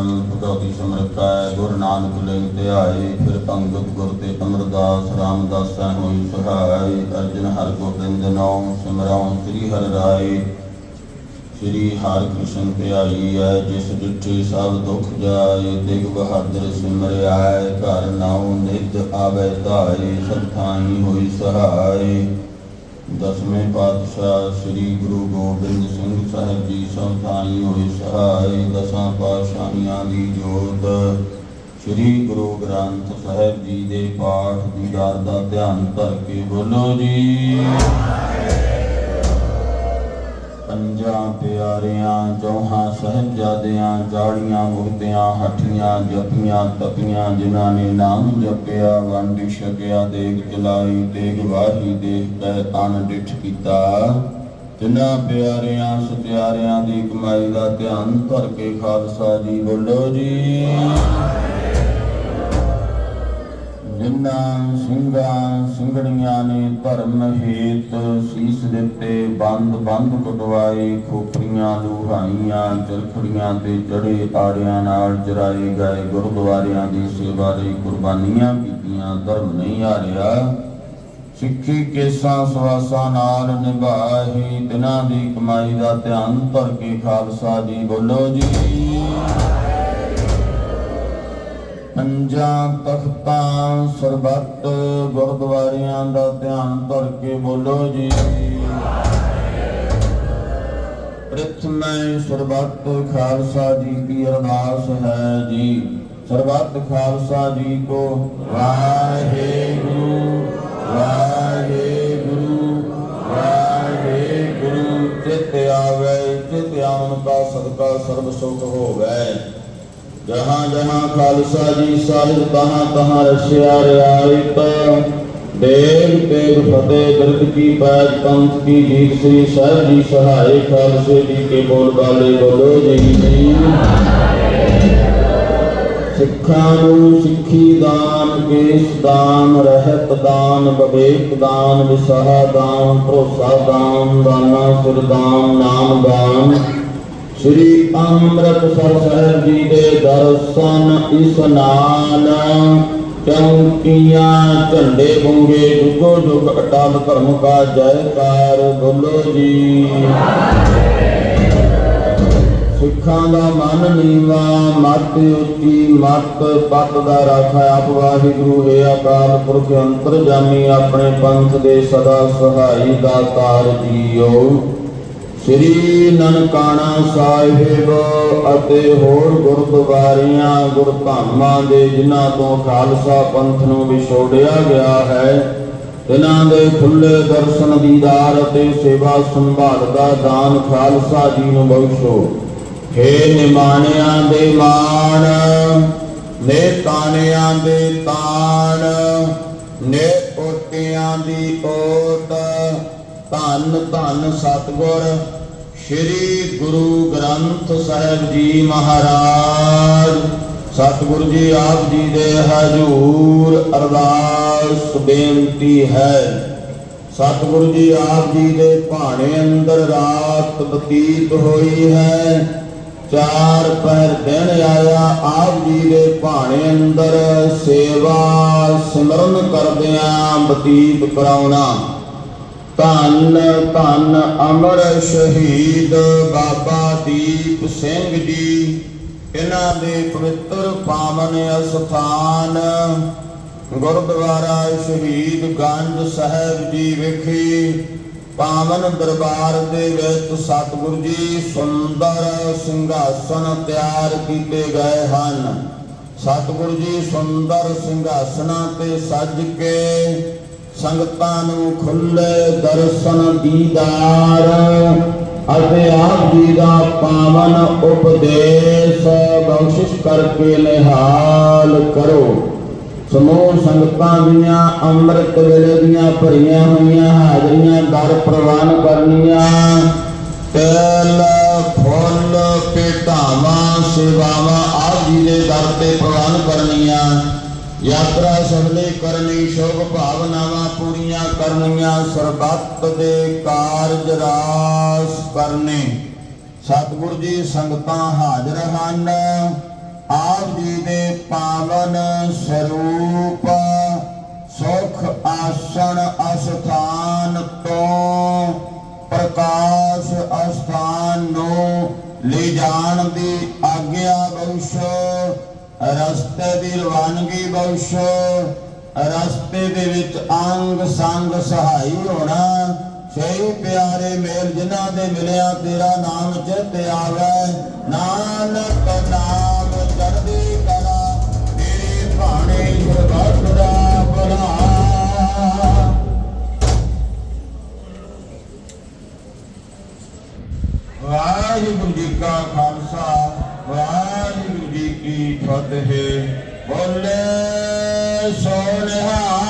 ਪ੍ਰਥਮ ਭਗਵਤੀ ਸਮਰਕਾਇ ਗੁਰੂ ਨਾਨਕ ਲਿੰਗ ਧਿਆਏ, ਫਿਰ ਅੰਗਦ ਗੁਰ ਤੇ ਅਮਰਦਾਸ ਰਾਮਦਾਸਾ ਹੋਈ ਸਹਾਈ। ਅਰਜਨ ਹਰਿ ਗੋਬਿੰਦ ਨਾਮ ਸਿਮਰਉ ਸ੍ਰੀ ਹਰਿ ਰਾਏ। ਸ੍ਰੀ ਹਰਿ ਕ੍ਰਿਸ਼ਨ ਧਿਆਈ ਹੈ, ਜਿਸ ਡਿਠੇ ਸਭ ਦੁਖ ਜਾਏ। ਤਿਗ ਬਹਾਦਰ ਸਿਮਰਿਆਏ ਘਰ ਨਾਉ ਨਿਤ ਆਵੇ ਧਾਏ। ਸਭ ਥਾਈ ਹੋਈ ਸਹਾਈ। ਦਸਵੇਂ ਪਾਤਸ਼ਾਹ ਸ੍ਰੀ ਗੁਰੂ ਗੋਬਿੰਦ ਸਿੰਘ ਸਾਹਿਬ ਜੀ ਸਭ ਥਾਈ ਹੋਈ ਸਹਾਈ ਦਸਾਂ ਪਾਤਸ਼ਾਹੀਆਂ ਦੀ ਜੋਤ। ਸ੍ਰੀ ਗੁਰੂ ਗ੍ਰੰਥ ਸਾਹਿਬ ਜੀ ਦੇ ਪਾਠ ਦੀ ਦੀਦਾਰ ਦਾ ਧਿਆਨ ਧਰ ਕੇ ਬੋਲੋ ਜੀ। ਪੰਜਾਂ ਪਿਆਰਿਆਂ, ਚੌਹਾਂ ਸਹਿਬਜ਼ਾਦਿਆਂ ਜਾੜੀਆਂ ਮੁਕਤਿਆਂ ਹੱਠੀਆਂ ਜਪੀਆਂ ਤਪੀਆਂ, ਜਿਨ੍ਹਾਂ ਨੇ ਨਾਮ ਜਪਿਆ, ਵੰਡ ਛਕਿਆ, ਦੇਗ ਚਲਾਈ ਦੇਗ ਵਾਹੀ ਦੇਖ ਕੈ ਤਨ ਡਿਠ ਕੀਤਾ। ਤਿਨਾਂ ਪਿਆਰਿਆਂ, ਸਤਿਆਰਿਆਂ ਦੀ ਕਮਾਈ ਦਾ ਧਿਆਨ ਧਰ ਕੇ ਖਾਲਸਾ ਜੀ, ਬੋਲੋ ਜੀ। ਜਿਨ੍ਹਾਂ ਸਿੰਘਾਂ ਸਿੰਘਣੀਆਂ ਨੇ ਧਰਮ ਹੇਤ ਸੀਸ ਦਿੱਤੇ, ਬੰਦ ਬੰਦ ਕਟਵਾਏ ਖੋਪਰੀਆਂ ਲੁਹਾਈਆਂ ਚਰਖੜੀਆਂ ਤੇ ਚੜੇ ਆੜਿਆਂ ਨਾਲ ਜਰਾਏ ਗਏ ਗੁਰਦੁਆਰਿਆਂ ਦੀ ਸੇਵਾ ਲਈ ਕੁਰਬਾਨੀਆਂ ਕੀਤੀਆਂ, ਧਰਮ ਨਹੀਂ ਆ ਰਿਹਾ ਸਿੱਖੀ ਕੇਸਾਂ ਸਵਾਸਾਂ ਨਾਲ ਨਿਭਾਹੀ ਦਿਨਾਂ ਦੀ ਕਮਾਈ ਦਾ ਧਿਆਨ ਧਰ ਕੇ ਖਾਲਸਾ ਜੀ ਬੋਲੋ ਜੀ। ਪੰਜਾਂ ਤਖਤਾਂ ਸਰਬੱਤ ਗੁਰਦੁਆਰਿਆਂ ਦਾ ਧਿਆਨ ਧਰ ਕੇ ਬੋਲੋ ਜੀ। ਪ੍ਰਥਮੇ ਸਰਬੱਤ ਖਾਲਸਾ ਜੀ ਕੀ ਅਰਦਾਸ ਹੈ ਜੀ। ਸਰਬੱਤ ਖਾਲਸਾ ਜੀ ਕੋ ਵਾਹਿਗੁਰੂ ਵਾਹਿਗੁਰੂ ਵਾਹਿਗੁਰੂ। ਚਿਤ ਆਵੇ ਚਿਤ ਆਉਣ ਦਾ ਸਦਕਾ ਸਰਬ ਸੁਖ ਹੋਵੇ। ਜਹਾਂ ਜਹਾਂ ਖਾਲਸਾ ਜੀ ਸਾਹਿਬ, ਤਹਾਂ ਤਹਾਂ ਰਸਿਆ ਰਿਆਇਤ ਦੇਵ ਤੇਗ ਫਤਿਹ ਦਰਦ ਕੀ ਪੈਜ ਪੰਥ ਕੀ ਜੀਤ ਸ੍ਰੀ ਸਾਹਿਬ ਜੀ ਸਹਾਇ ਖਾਲਸੇ ਜੀ ਕੇ ਬੋਲ ਬਾਲੇ ਬੋਲੋ ਜੀ। ਸਿੱਖਾਂ ਨੂੰ ਸਿੱਖੀ ਦਾਨ, ਕੇਸ ਦਾਨ, ਰਹਿਤ ਦਾਨ, ਵਿਵੇਕ ਦਾਨ, ਵਿਸਾਹ ਦਾਨ, ਭਰੋਸਾ ਦਾਨ, ਦਾਨਾ ਸਿਰ ਦਾਨ, ਨਾਮ ਦਾਨ। ਸ੍ਰੀ ਅੰਮ੍ਰਿਤਸਰ ਸਾਹਿਬ ਜੀ ਦੇ ਦਰਸ਼ਨ ਇਸਨਾਨ ਚੌਂਕੀਆਂ ਝੰਡੇ ਬੁੰਗੇ ਜੁਗੋ ਜੁਗ ਅਟਲ ਧਰਮ ਕਾ ਜੈਕਾਰ ਬੋਲੋ ਜੀ। ਸਿੱਖਾਂ ਦਾ ਮਨ ਨੀਵਾ, ਮਤ ਉੱਚੀ, ਮਤ ਪਤ ਦਾ ਰਾਖਾ ਆਪ ਵਾਹਿਗੁਰੂ ਹੈ ਅਕਾਲ ਪੁਰਖ ਅੰਤਰਜਾਮੀ ਆਪਣੇ ਪੰਥ ਦੇ ਸਦਾ ਸਹਾਈ ਦਾਤਾਰ ਜੀਓ। ਸ੍ਰੀ ਨਨਕਾਣਾ ਸਾਹਿਬ ਅਤੇ ਹੋਰ ਗੁਰਦੁਆਰਿਆਂ, ਗੁਰਧਾਮਾਂ ਦੇ ਜਿਨ੍ਹਾਂ ਤੋਂ ਖਾਲਸਾ ਪੰਥ ਨੂੰ ਵਿਛੋੜਿਆ ਗਿਆ ਹੈ ਇਹਨਾਂ ਦੇ ਖੁੱਲੇ ਦਰਸ਼ਨ, ਦੀਦਾਰ ਅਤੇ ਸੇਵਾ ਸੰਭਾਲ ਦਾ ਦਾਨ ਖਾਲਸਾ ਜੀ ਨੂੰ ਬਖਸ਼ੋ। ਹੇ ਨਿਮਾਣਿਆਂ ਦੇ ਮਾਣ ਨੇ ਤਾਣਿਆਂ ਦੇ ਤਾਣ ਨੇ ਓਟਿਆਂ ਦੀ ਓਟ ਧੰਨ ਧੰਨ ਸਤਿਗੁਰ ਸ੍ਰੀ ਗੁਰੂ ਗ੍ਰੰਥ ਸਾਹਿਬ ਜੀ ਮਹਾਰਾਜ। ਸਤਿਗੁਰੂ ਜੀ ਆਪ ਜੀ ਦੇ ਹਜੂਰ ਅਰਦਾਸ ਬੇਨਤੀ ਹੈ। ਸਤਿਗੁਰੂ ਜੀ ਆਪ ਜੀ ਦੇ ਭਾਣੇ ਅੰਦਰ ਰਾਤ ਬਤੀਤ ਹੋਈ ਹੈ। ਚਾਰ ਪਹਿਰ ਦਿਨ ਆਇਆ, ਆਪ ਜੀ ਦੇ ਭਾਣੇ ਅੰਦਰ ਸੇਵਾ ਸਿਮਰਨ ਕਰਦਿਆਂ ਬਤੀਤ ਕਰਾਉਣਾ। ਧੰਨ ਧੰਨ ਅਮਰ ਸ਼ਹੀਦ ਬਾਬਾ ਦੀਪ ਸਿੰਘ ਜੀ। ਇਹਨਾਂ ਦੇ ਪਵਿੱਤਰ ਪਾਵਨ ਅਸਥਾਨ ਗੁਰਦੁਆਰਾ ਸ਼ਹੀਦ ਗੰਜ ਸਾਹਿਬ ਜੀ ਵਿਖੇ ਪਾਵਨ ਦਰਬਾਰ ਦੇ ਵਿੱਚ ਸਤਿਗੁਰੂ ਜੀ ਸੁੰਦਰ ਸਿੰਘਾਸਨ ਤਿਆਰ ਕੀਤੇ ਗਏ ਹਨ। ਸਤਿਗੁਰੂ ਜੀ ਸੁੰਦਰ ਸਿੰਘਾਸਨਾਂ ਤੇ ਸੱਜ ਕੇ ਸੰਗਤਾਂ ਨੂੰ ਖੁੱਲੇ ਦਰਸ਼ਨ ਦੀਦਾਰ, ਅਤੇ ਆਪ ਜੀ ਦਾ ਪਾਵਨ ਉਪਦੇਸ਼ ਬਖਸ਼ਿਸ਼ ਕਰਕੇ ਨਿਹਾਲ ਕਰੋ। ਸਮੂਹ ਸੰਗਤਾਂ ਦੀਆਂ ਅੰਮ੍ਰਿਤ ਵੇਲੇ ਦੀਆਂ ਭਰੀਆਂ ਹੋਈਆਂ ਹਾਜ਼ਰੀਆਂ ਦਰ ਪ੍ਰਵਾਨ ਕਰਨੀਆਂ। ਤੇਲ, ਫੁੱਲ, ਭੇਟਾਵਾਂ, ਸੇਵਾਵਾਂ ਆਪ ਜੀ ਦੇ ਦਰ ਤੇ ਪ੍ਰਵਾਨ ਕਰਨੀਆਂ। ਯਾਤਰਾ ਸਫਲੇ ਕਰਨੀ ਸ਼ੁਭ ਭਾਵਨਾਵਾਂ ਪੂਰੀਆਂ ਕਰਨੀਆਂ ਸਰਬੱਤ ਦੇ ਕਾਰਜ ਰਾਸ ਕਰਨੇ। ਸਤਿਗੁਰ ਜੀ, ਸੰਗਤਾਂ ਹਾਜ਼ਰ ਹਨ। ਆਪ ਜੀ ਦੇ ਪਾਵਨ ਸਰੂਪ ਸੁਖ ਆਸਣ ਅਸਥਾਨ ਤੋਂ ਪ੍ਰਕਾਸ਼ ਅਸਥਾਨ ਨੂੰ ਲੈ ਜਾਣ ਦੀ ਦੀ ਰਵਾਨਗੀ ਬਖਸ਼, ਰਸਤੇ ਦੇ ਵਿੱਚ ਅੰਗ ਸੰਗ ਸਹਾਈ ਹੋਣਾ। ਸਹੀ ਪਿਆਰੇ ਮੇਲ ਜਿਨ੍ਹਾਂ ਦੇ ਮਿਲਿਆ, ਤੇਰਾ ਨਾਮ ਚਿਤ ਆਵੇ। ਨਾਨਕ ਨਾਮ ਚੜ੍ਹਦੀ ਕਲਾ, ਤੇਰੇ ਭਾਣੇ ਸਰਬੱਤ ਦਾ ਭਲਾ। ਵਾਹਿਗੁਰੂ ਜੀ ਕਾ ਖਾਲਸਾ, ਵਾਹਿਗੁਰੂ ਜੀ ਕੀ ਫਤਿਹ। ਬੋਲੇ ਸੋਨਿਹਾ